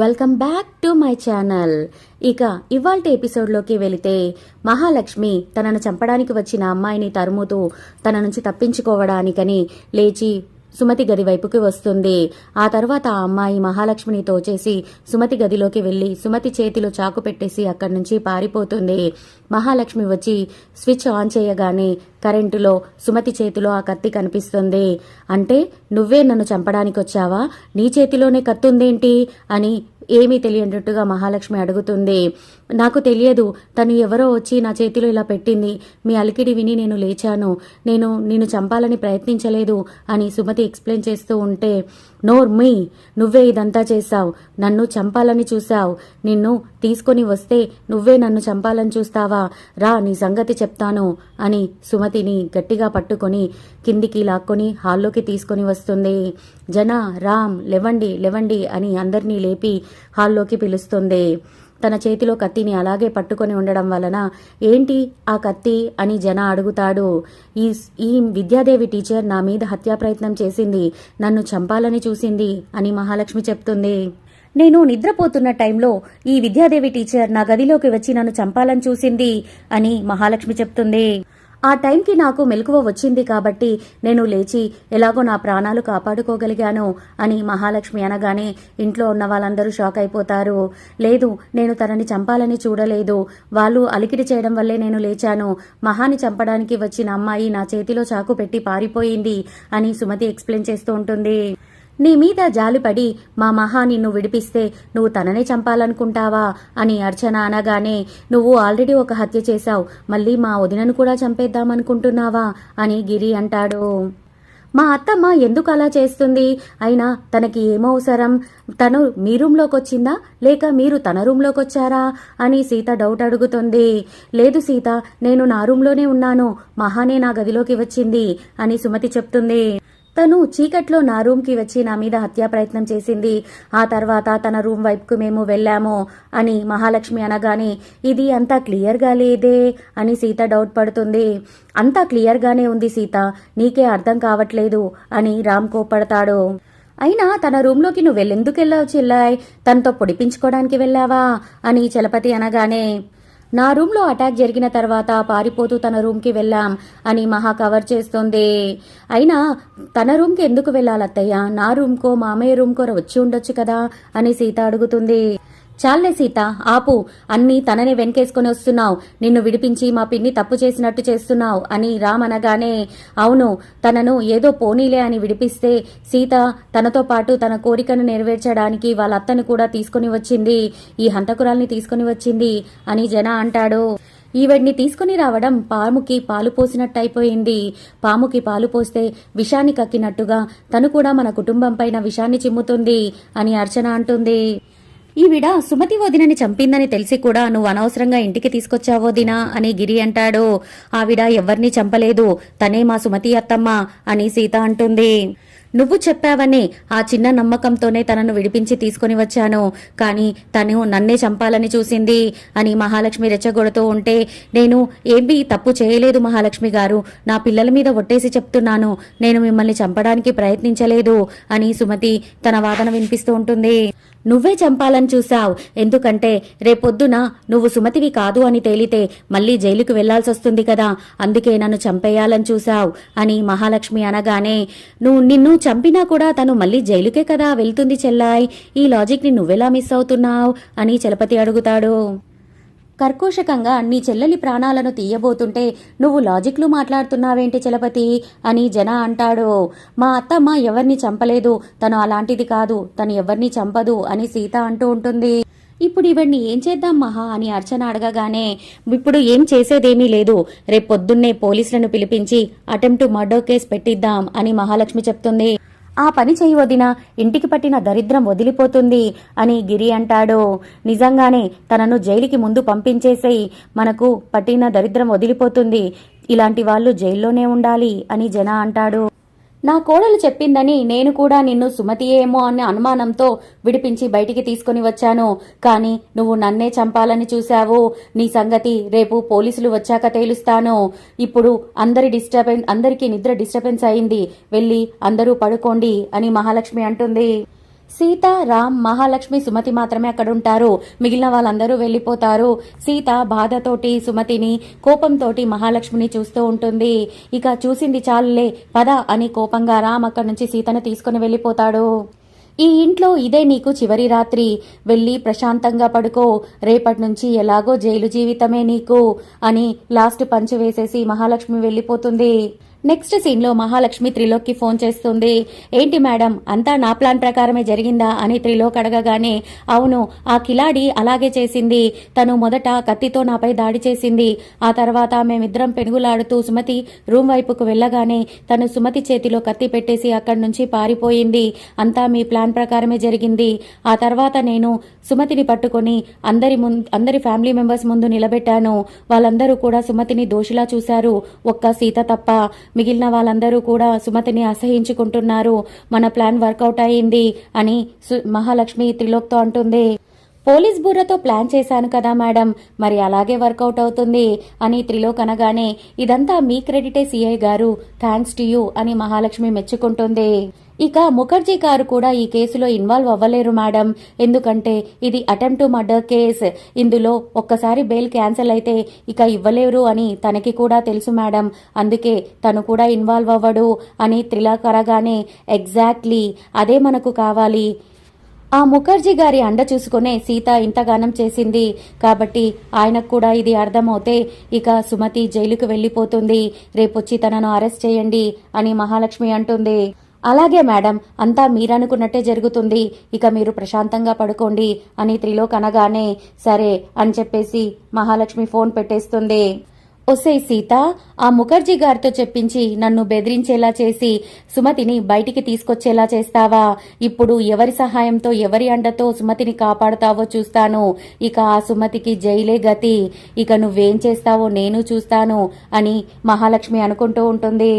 Welcome back to my channel. ఇక ఇవాళ ఎపిసోడ్లోకి వెళితే మహాలక్ష్మి తనను చంపడానికి వచ్చిన అమ్మాయిని తరుముతూ తన నుంచి తప్పించుకోవడానికని లేచి సుమతి గది వైపుకి వస్తుంది. ఆ తర్వాత ఆ అమ్మాయి మహాలక్ష్మిని తోచేసి సుమతి గదిలోకి వెళ్ళి సుమతి చేతిలో చాకు పెట్టేసి అక్కడి నుంచి పారిపోతుంది. మహాలక్ష్మి వచ్చి స్విచ్ ఆన్ చేయగానే కరెంటులో సుమతి చేతిలో ఆ కత్తి కనిపిస్తుంది. అంటే నువ్వే నన్ను చంపడానికి వచ్చావా? నీ చేతిలోనే కత్తుందేంటి? అని ఏమీ తెలియనట్టుగా మహాలక్ష్మి అడుగుతుంది. నాకు తెలియదు. తను ఎవరో వచ్చి నా చేతిలో ఇలా పెట్టింది. మీ అలికిడి విని నేను లేచాను. నేను నిన్ను చంపాలని ప్రయత్నించలేదు అని సుమతి ఎక్స్ప్లెయిన్ చేస్తూ ఉంటే నోర్ మీ నువ్వే ఇదంతా చేశావు. నన్ను చంపాలని చూశావు. నిన్ను తీసుకొని వస్తే నువ్వే నన్ను చంపాలని చూస్తావా? రా నీ సంగతి చెప్తాను అని సుమతిని గట్టిగా పట్టుకొని కిందికి లాక్కొని హాల్లోకి తీసుకొని వస్తుంది. జన రామ్ లెవండి లెవండి అని అందరినీ లేపి హాల్లోకి పిలుస్తుంది. తన చేతిలో కత్తిని అలాగే పట్టుకొని ఉండడం వలన ఏంటి ఆ కత్తి అని జన అడుగుతాడు. ఈ ఈ విద్యాదేవి టీచర్ నా మీద హత్యా ప్రయత్నం చేసింది. నన్ను చంపాలని చూసింది అని మహాలక్ష్మి చెప్తుంది. నేను నిద్రపోతున్న టైంలో ఈ విద్యాదేవి టీచర్ నా గదిలోకి వచ్చి నన్ను చంపాలని చూసింది అని మహాలక్ష్మి చెప్తుంది. ఆ టైంకి నాకు మెలకువ వచ్చింది కాబట్టి నేను లేచి ఎలాగో నా ప్రాణాలు కాపాడుకోగలిగాను అని మహాలక్ష్మి అనగానే ఇంట్లో ఉన్న వాళ్ళందరూ షాక్ అయిపోతారు. లేదు నేను తనని చంపాలని చూడలేదు. వాళ్ళు అలికిడి చేయడం వల్లే నేను లేచాను. మహాని చంపడానికి వచ్చిన అమ్మాయి నా చేతిలో చాకు పెట్టి పారిపోయింది అని సుమతి ఎక్స్ప్లెయిన్ చేస్తూ ఉంటుంది. నీ మీద జాలిపడి మా మహా నిన్ను విడిపిస్తే నువ్వు తననే చంపాలనుకుంటావా? అని అర్చన అనగానే నువ్వు ఆల్రెడీ ఒక హత్య చేశావు. మళ్ళీ మా వదినను కూడా చంపేద్దామనుకుంటున్నావా? అని గిరి అంటాడు. మా అత్తమ్మ ఎందుకు అలా చేస్తుంది? అయినా తనకి ఏమవసరం తను మీ రూమ్లోకి వచ్చిందా? లేక మీరు తన రూమ్లోకి వచ్చారా? అని సీత డౌట్ అడుగుతుంది. లేదు సీత నేను నా రూమ్లోనే ఉన్నాను. మహానే నా గదిలోకి వచ్చింది అని సుమతి చెప్తుంది. తను చీకట్లో నా రూమ్కి వచ్చి నా మీద హత్యా ప్రయత్నం చేసింది. ఆ తర్వాత తన రూమ్ వైపుకు మేము వెళ్ళాము అని మహాలక్ష్మి అనగానే ఇది అంతా క్లియర్గా లేదే అని సీత డౌట్ పడుతుంది. అంతా క్లియర్గానే ఉంది సీత నీకే అర్థం కావట్లేదు అని రామ్ కోపడతాడు అయినా తన రూమ్లోకి నువ్వు వెళ్ళెందుకు వెళ్ళావు చెల్లాయ్? తనతో పొడిపించుకోవడానికి వెళ్ళావా? అని చలపతి అనగానే నా రూమ్లో అటాక్ జరిగిన తర్వాత పారిపోతూ తన రూమ్కి వెళ్ళాం అని మహా కవర్ చేస్తుంది. అయినా తన రూమ్కి ఎందుకు వెళ్ళాలత్తయ్య? నా రూమ్కో మామయ్య రూమ్కో వచ్చి ఉండొచ్చు కదా? అని సీత అడుగుతుంది. చాలే సీత ఆపు. అన్నీ తననే వెనకేసుకొని వస్తున్నావు. నిన్ను విడిపించి మా పిన్ని తప్పు చేసినట్టు చేస్తున్నావు అని రామ్ అనగానే అవును తనను ఏదో పోనీలే అని విడిపిస్తే సీత తనతో పాటు తన కోరికను నెరవేర్చడానికి వాళ్ళ అత్తను కూడా తీసుకొని వచ్చింది. ఈ హంతకురాల్ని తీసుకొని వచ్చింది అని జన అంటాడు. ఈవిడ్ని తీసుకుని రావడం పాముకి పాలు పోసినట్టయిపోయింది. పాముకి పాలు పోస్తే విషాన్ని కక్కినట్టుగా తను కూడా మన కుటుంబం పైన విషాన్ని చిమ్ముతుంది అని అర్చన అంటుంది. ఈవిడ సుమతి వదినని చంపిందని తెలిసి కూడా నువ్వు అనవసరంగా ఇంటికి తీసుకొచ్చావో దినా అని గిరి అంటాడు. ఆవిడ ఎవ్వరినీ చంపలేదు. తనే మా సుమతి అత్తమ్మ అని సీత అంటుంది. నువ్వు చెప్పావని ఆ చిన్న నమ్మకంతోనే తనను విడిపించి తీసుకొని వచ్చాను. కానీ తను నన్నే చంపాలని చూసింది అని మహాలక్ష్మి రెచ్చగొడుతూ ఉంటే నేను ఏమీ తప్పు చేయలేదు మహాలక్ష్మి గారు. నా పిల్లల మీద ఒట్టేసి చెప్తున్నాను. నేను మిమ్మల్ని చంపడానికి ప్రయత్నించలేదు అని సుమతి తన వాదన వినిపిస్తూ ఉంటుంది. నువ్వే చంపాలని చూశావు. ఎందుకంటే రేపొద్దున నువ్వు సుమతివి కాదు అని తేలితే మళ్ళీ జైలుకు వెళ్ళాల్సొస్తుంది కదా. అందుకే నన్ను చంపేయాలని చూశావు అని మహాలక్ష్మి అనగానే నువ్వు నిన్ను చంపినా కూడా తను మళ్ళీ జైలుకే కదా వెళ్తుంది చెల్లాయ్. ఈ లాజిక్ని నువ్వెలా మిస్ అవుతున్నావు? అని చలపతి అడుగుతాడు. కర్కోశకంగా నీ చెల్లెలి ప్రాణాలను తీయబోతుంటే నువ్వు లాజిక్లు మాట్లాడుతున్నావేంటి చలపతి? అని జన అంటాడు. మా అత్తమ్మ ఎవరిని చంపలేదు. తను అలాంటిది కాదు. తను ఎవరిని చంపదు అని సీత అంటూ ఉంటుంది. ఇప్పుడు ఇవన్నీ ఏం చేద్దాం మహా అని అర్చన అడగగానే ఇప్పుడు ఏం చేసేదేమీ లేదు. రేపు పొద్దున్నే పోలీసులను పిలిపించి అటెంప్ట్ మర్డర్ కేసు పెట్టిద్దాం అని మహాలక్ష్మి చెప్తుంది. ఆ పని చేయి వదిన ఇంటికి పట్టిన దరిద్రం వదిలిపోతుంది అని గిరి అంటాడు. నిజంగానే తనను జైలుకి ముందు పంపించేసేయి మనకు పట్టిన దరిద్రం వదిలిపోతుంది. ఇలాంటి వాళ్ళు జైల్లోనే ఉండాలి అని జన అంటాడు. నా కోడలు చెప్పిందని నేను కూడా నిన్ను సుమతియేమో అనే అనుమానంతో విడిపించి బయటికి తీసుకుని వచ్చాను. కానీ నువ్వు నన్నే చంపాలని చూశావు. నీ సంగతి రేపు పోలీసులు వచ్చాక తేలుస్తాను. ఇప్పుడు అందరి డిస్టర్బెన్స్ అందరికీ నిద్ర డిస్టర్బెన్స్ అయింది. వెళ్ళి అందరూ పడుకోండి అని మహాలక్ష్మి అంటుంది. సీత రామ్ మహాలక్ష్మి సుమతి మాత్రమే అక్కడ ఉంటారు మిగిలిన వాళ్ళందరూ వెళ్ళిపోతారు. సీత బాధతోటి సుమతిని కోపంతోటి మహాలక్ష్మిని చూస్తూ ఉంటుంది. ఇక చూసింది చాలులే పద అని కోపంగా రామ్ అక్కడి నుంచి సీతను తీసుకుని వెళ్ళిపోతాడు. ఈ ఇంట్లో ఇదే నీకు చివరి రాత్రి. వెళ్ళి ప్రశాంతంగా పడుకో. రేపటి నుంచి ఎలాగో జైలు జీవితమే నీకు అని లాస్ట్ పంచు వేసేసి మహాలక్ష్మి వెళ్ళిపోతుంది. నెక్స్ట్ సీన్లో మహాలక్ష్మి త్రిలోక్కి ఫోన్ చేస్తుంది. ఏంటి మేడం అంతా నా ప్లాన్ ప్రకారమే జరిగిందా? అని త్రిలోక్ అడగగానే అవును ఆ కిలాడి అలాగే చేసింది. తను మొదట కత్తితో నాపై దాడి చేసింది. ఆ తర్వాత మేమిద్దరం పెనుగులాడుతూ సుమతి రూమ్ వైపుకు వెళ్ళగానే తను సుమతి చేతిలో కత్తి పెట్టేసి అక్కడి నుంచి పారిపోయింది. అంతా మీ ప్లాన్ ప్రకారమే జరిగింది. ఆ తర్వాత నేను సుమతిని పట్టుకొని అందరి ముందు అందరి ఫ్యామిలీ మెంబర్స్ ముందు నిలబెట్టాను. వాళ్ళందరూ కూడా సుమతిని దోషిలా చూశారు. ఒక్క సీత తప్ప మిగిలిన వాళ్ళందరూ కూడా సుమతిని అసహించుకుంటున్నారు. మన ప్లాన్ వర్కౌట్ అయింది అని సు- మహాలక్ష్మి త్రిలోక్తో అంటుంది. పోలీస్ బుర్రతో ప్లాన్ చేశాను కదా మేడం. మరి అలాగే వర్కౌట్ అవుతుంది అని త్రిలోక్ అనగానే ఇదంతా మీ క్రెడిటే సిఐ గారు. థ్యాంక్స్ టు యూ అని మహాలక్ష్మి మెచ్చుకుంటుంది. ఇక ముఖర్జీ గారు కూడా ఈ కేసులో ఇన్వాల్వ్ అవ్వలేరు మేడం. ఎందుకంటే ఇది అటెంప్ట్ టు మర్డర్ కేస్. ఇందులో ఒక్కసారి బెయిల్ క్యాన్సిల్ అయితే ఇక ఇవ్వలేరు అని తనకి కూడా తెలుసు మేడం. అందుకే తను కూడా ఇన్వాల్వ్ అవ్వడు అని త్రిలాకరగానే ఎగ్జాక్ట్లీ అదే మనకు కావాలి. ఆ ముఖర్జీ గారి అండ చూసుకునే సీత ఇంతగానం చేసింది. కాబట్టి ఆయనకు కూడా ఇది అర్థమవుతే ఇక సుమతి జైలుకు వెళ్ళిపోతుంది. రేపొచ్చి తనను అరెస్ట్ చేయండి అని మహాలక్ష్మి అంటుంది. అలాగే మేడం అంతా మీరనుకున్నట్టే జరుగుతుంది. ఇక మీరు ప్రశాంతంగా పడుకోండి అని త్రిలోక్ అనగానే సరే అని చెప్పేసి మహాలక్ష్మి ఫోన్ పెట్టేస్తుంది. ఒసే సీత ఆ ముఖర్జీ గారితో చెప్పించి నన్ను బెదిరించేలా చేసి సుమతిని బయటికి తీసుకొచ్చేలా చేస్తావా? ఇప్పుడు ఎవరి సహాయంతో ఎవరి అండతో సుమతిని కాపాడుతావో చూస్తాను. ఇక ఆ సుమతికి జైలే గతి. ఇక నువ్వేం చేస్తావో నేను చూస్తాను అని మహాలక్ష్మి అనుకుంటూ ఉంటుంది.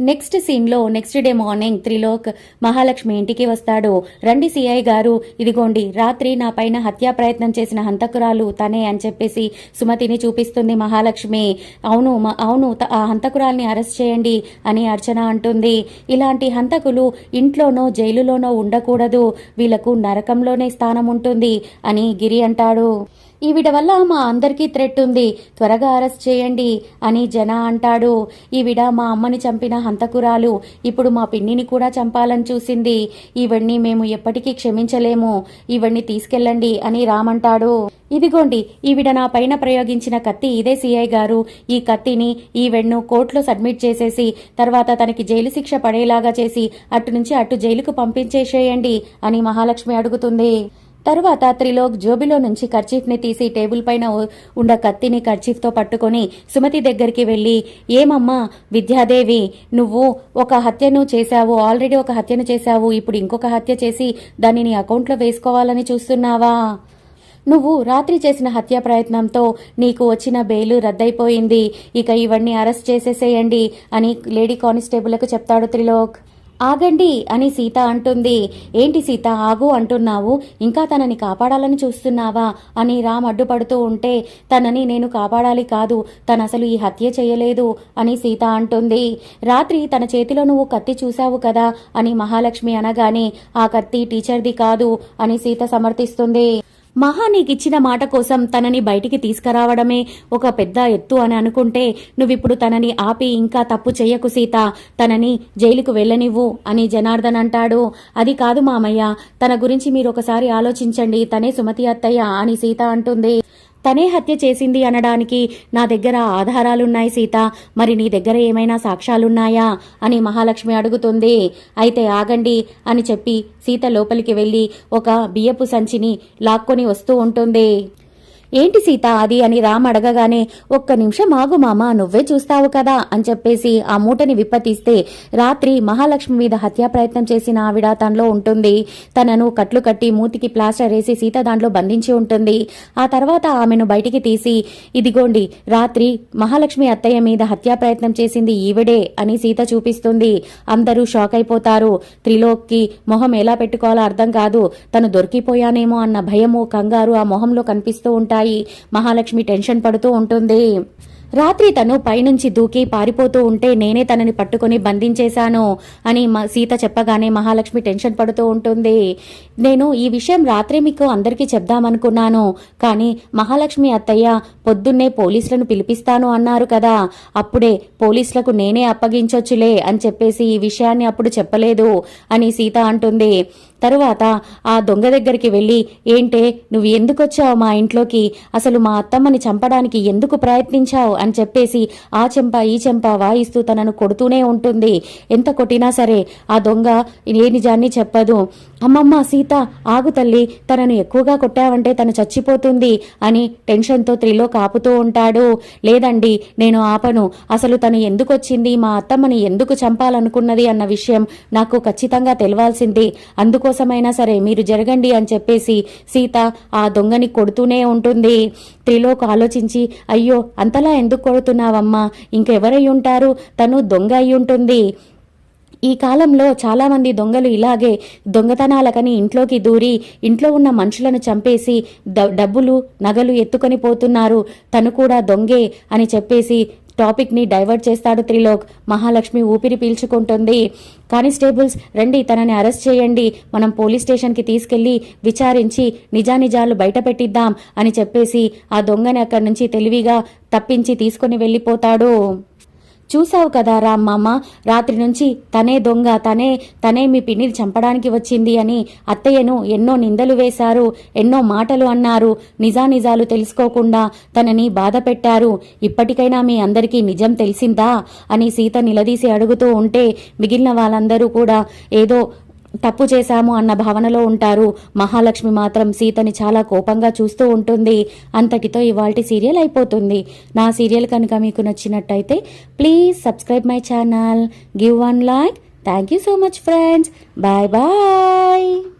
నెక్స్ట్ సీన్లో next day morning Trilok Mahalakshmi ఇంటికి వస్తాడు. రండి సిఐ గారు ఇదిగోండి రాత్రి నా పైన హత్యా ప్రయత్నం చేసిన హంతకురాలు తనే అని చెప్పేసి సుమతిని చూపిస్తుంది మహాలక్ష్మి. అవును మ- అవును ఆ హంతకురాల్ని అరెస్ట్ చేయండి అని అర్చన అంటుంది. ఇలాంటి హంతకులు ఇంట్లోనో జైలులోనో ఉండకూడదు. వీళ్ళకు నరకంలోనే స్థానం ఉంటుంది అని గిరి అంటాడు. ఈవిడ వల్ల మా అందరికీ థ్రెట్ ఉంది. త్వరగా అరెస్ట్ చేయండి అని జన అంటాడు. ఈవిడ మా అమ్మని చంపిన హంతకురాలు. ఇప్పుడు మా పిన్నిని కూడా చంపాలని చూసింది. ఈవిడ్ని మేము ఎప్పటికీ క్షమించలేము. ఈవిడ్ని తీసుకెళ్ళండి అని రామంటాడు ఇదిగోండి ఈవిడ నా పైన ప్రయోగించిన కత్తి ఇదే సిఐ గారు. ఈ కత్తిని ఈవిడ్ను కోర్టులో సబ్మిట్ చేసేసి తర్వాత తనకి జైలు శిక్ష పడేలాగా చేసి అటు నుంచి అటు జైలుకు పంపించేసేయండి అని మహాలక్ష్మి అడుగుతుంది. తరువాత త్రిలోక్ జోబిలో నుంచి కర్చీఫ్ని తీసి టేబుల్ పైన ఉన్న కత్తిని కర్చీఫ్తో పట్టుకొని సుమతి దగ్గరికి వెళ్ళి ఏమమ్మా విద్యాదేవి నువ్వు ఒక హత్యను చేశావు ఆల్రెడీ ఒక హత్యను చేశావు ఇప్పుడు ఇంకొక హత్య చేసి దాన్ని నీ అకౌంట్లో వేసుకోవాలని చూస్తున్నావా? నువ్వు రాత్రి చేసిన హత్య ప్రయత్నంతో నీకు వచ్చిన బెయిలు రద్దయిపోయింది. ఇక ఇవన్నీ అరెస్ట్ చేసేసేయండి అని లేడీ కానిస్టేబుల్కు చెప్తాడు త్రిలోక్. ఆగండి అని సీత అంటుంది. ఏంటి సీత ఆగు అంటున్నావు. ఇంకా తనని కాపాడాలని చూస్తున్నావా? అని రామ్ అడ్డుపడుతూ ఉంటే తనని నేను కాపాడాలి కాదు తను అసలు ఈ హత్య చేయలేదు అని సీత అంటుంది. రాత్రి తన చేతిలో నువ్వు కత్తి చూశావు కదా అని మహాలక్ష్మి అనగానే ఆ కత్తి టీచర్ది కాదు అని సీత సమర్థిస్తుంది. మహా నీకిచ్చిన మాట కోసం తనని బయటికి తీసుకురావడమే ఒక పెద్ద ఎత్తు అని అనుకుంటే నువ్విప్పుడు తనని ఆపి ఇంకా తప్పు చెయ్యకు సీత. తనని జైలుకు వెళ్ళనివ్వు అని జనార్దన్ అంటాడు. అది కాదు మామయ్య. తన గురించి మీరు ఒకసారి ఆలోచించండి. తనే సుమతి అత్తయ్య అని సీత అంటుంది. తనే హత్య చేసింది అనడానికి నా దగ్గర ఆధారాలున్నాయి సీత. మరి నీ దగ్గర ఏమైనా సాక్ష్యాలున్నాయా? అని మహాలక్ష్మి అడుగుతుంది. అయితే ఆగండి అని చెప్పి సీత లోపలికి వెళ్ళి ఒక బియ్యపు సంచిని లాక్కొని వస్తూ ఉంటుంది. ఏంటి సీత అది అని రామ్ అడగగానే ఒక్క నిమిషం ఆగు మామ నువ్వే చూస్తావు కదా అని చెప్పేసి ఆ మూటని విప్పతీస్తే రాత్రి మహాలక్ష్మి మీద హత్యా ప్రయత్నం చేసిన ఆవిడ తనలో ఉంటుంది. తనను కట్లు కట్టి మూతికి ప్లాస్టర్ వేసి సీత దాంట్లో బంధించి ఉంటుంది. ఆ తర్వాత ఆమెను బయటికి తీసి ఇదిగోండి రాత్రి మహాలక్ష్మి అత్తయ్య మీద హత్యా ప్రయత్నం చేసింది ఈవిడే అని సీత చూపిస్తుంది. అందరూ షాక్ అయిపోతారు. త్రిలోక్కి మొహం ఎలా పెట్టుకోవాలో అర్థం కాదు. తను దొరికిపోయానేమో అన్న భయము కంగారు ఆ మొహంలో కనిపిస్తూ ఉంటాయి. మహాలక్ష్మి టెన్షన్ పడుతూ ఉంటుంది. రాత్రి తను పైనుంచి దూకి పారిపోతూ ఉంటే నేనే తనని పట్టుకొని బంధించేశాను అని మా సీత చెప్పగానే మహాలక్ష్మి టెన్షన్ పడుతూ ఉంటుంది. నేను ఈ విషయం రాత్రే మీకు అందరికీ చెప్దామనుకున్నాను. కానీ మహాలక్ష్మి అత్తయ్య పొద్దున్నే పోలీసులను పిలిపిస్తాను అన్నారు కదా. అప్పుడే పోలీసులకు నేనే అప్పగించొచ్చులే అని చెప్పేసి ఈ విషయాన్ని అప్పుడు చెప్పలేదు అని సీత అంటుంది. తరువాత ఆ దొంగ దగ్గరికి వెళ్ళి ఏంటే నువ్వు ఎందుకు వచ్చావు మా ఇంట్లోకి? అసలు మా అత్తమ్మని చంపడానికి ఎందుకు ప్రయత్నించావు? అని చెప్పేసి ఆ చెంప ఈ చెంప వాయిస్తూ తనను కొడుతూనే ఉంటుంది. ఎంత కొట్టినా సరే ఆ దొంగ ఏ నిజాన్ని చెప్పదు. అమ్మమ్మ సీత ఆగు తల్లి తనను ఎక్కువగా కొట్టావంటే తను చచ్చిపోతుంది అని టెన్షన్తో త్రిలో కాపుతూ ఉంటాడు. లేదండి నేను ఆపను. అసలు తను ఎందుకు వచ్చింది మా అత్తమ్మని ఎందుకు చంపాలనుకున్నది? అన్న విషయం నాకు ఖచ్చితంగా తెలవాల్సింది కోసమైనా సరే మీరు జరగండి అని చెప్పేసి సీత ఆ దొంగని కొడుతూనే ఉంటుంది. త్రిలోక్ ఆలోచించి అయ్యో అంతలా ఎందుకు కొడుతున్నావమ్మా? ఇంకెవరై ఉంటారు? తను దొంగ అయి ఉంటుంది. ఈ కాలంలో చాలామంది దొంగలు ఇలాగే దొంగతనాలకని ఇంట్లోకి దూరి ఇంట్లో ఉన్న మనుషులను చంపేసి డబ్బులు నగలు ఎత్తుకొని పోతున్నారు. తను కూడా దొంగే అని చెప్పేసి టాపిక్ని డైవర్ట్ చేస్తాడు త్రిలోక్. మహాలక్ష్మి ఊపిరి పీల్చుకుంటుంది. కానిస్టేబుల్స్ రండి తనని అరెస్ట్ చేయండి. మనం పోలీస్ స్టేషన్కి తీసుకెళ్ళి విచారించి నిజానిజాలు బయట పెట్టిద్దాం అని చెప్పేసి ఆ దొంగని అక్కడి నుంచి తెలివిగా తప్పించి తీసుకొని వెళ్ళిపోతాడు. చూసావు కదా రామ్మామ రాత్రి నుంచి తనే దొంగ తనే తనే మీ పిన్నిని చంపడానికి వచ్చింది అని అత్తయ్యను ఎన్నో నిందలు వేశారు ఎన్నో మాటలు అన్నారు. నిజానిజాలు తెలుసుకోకుండా తనని బాధ పెట్టారు. ఇప్పటికైనా మీ అందరికీ నిజం తెలిసిందా అని సీత నిలదీసి అడుగుతూ ఉంటే మిగిలిన వాళ్ళందరూ కూడా ఏదో తప్పు చేశాము అన్న భావనలో ఉంటారు. మహాలక్ష్మి మాత్రం సీతని చాలా కోపంగా చూస్తూ ఉంటుంది. అంతటితో ఇవాల్టి సీరియల్ అయిపోతుంది. నా సీరియల్ కనుక మీకు నచ్చినట్టయితే please subscribe my channel. Give one like. Thank you so much friends. Bye bye.